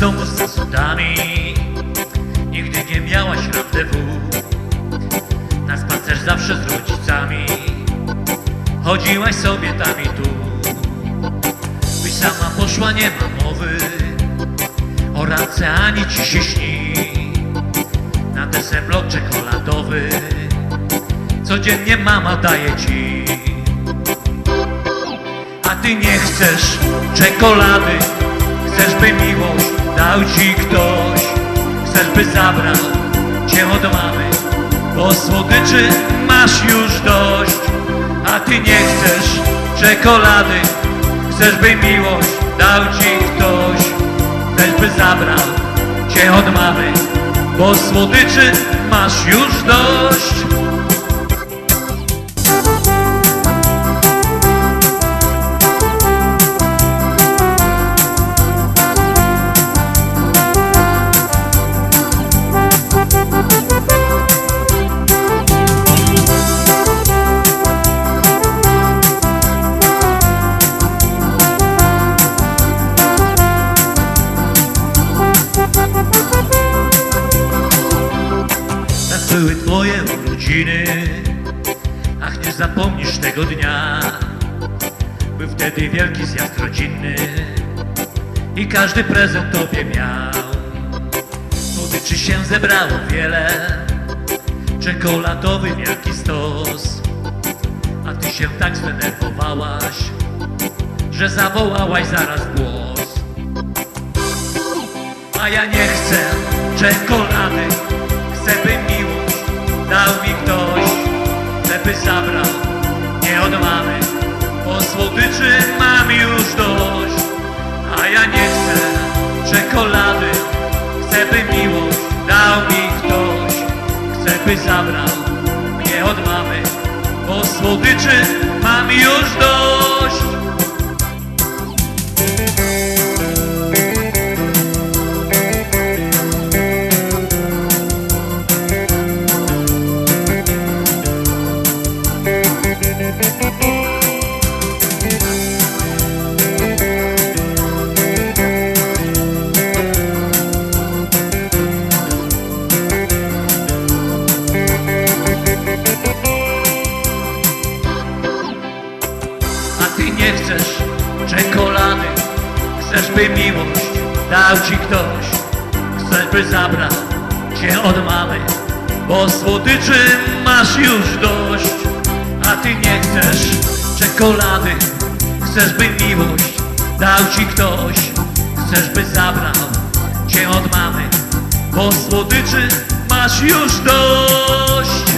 znowu z cudami. Nigdy nie miałaś rendezvous. Na spacer zawsze z rodzicami. Chodziłaś sobie tam i tu. Byś sama poszła, nie ma mowy. O randce ani ci się śni. Na deserblok czekoladowy. Codziennie mama daje ci. A ty nie chcesz czekolady. Chcesz by miłość dał ci ktoś. Chcesz by zabrał cię od mamy Bo słodyczy masz już dość. A ty nie chcesz czekolady. Chcesz by miłość dał ci ktoś. Chcesz by zabrał cię od mamy Bo słodyczy masz już dość były twoje urodziny. Ach, nie zapomnisz tego dnia. Był wtedy wielki zjazd rodzinny I każdy prezent tobie miał. Słodyczy się zebrało wiele Czekoladowy wielki stos. A ty się tak zdenerwowałaś Że zawołałaś zaraz głos. A ja nie chcę czekolady czekolady Chcę by miłość dał mi ktoś. Chcę by zabrał mnie od mamy. Bo słodyczy mam już dość. A Chcesz by miłość dał ci ktoś Chcesz by zabrał cię od mamy Bo słodyczy masz już dość A ty nie chcesz czekolady. Chcesz by miłość dał ci ktoś Chcesz by zabrał cię od mamy Bo słodyczy masz już dość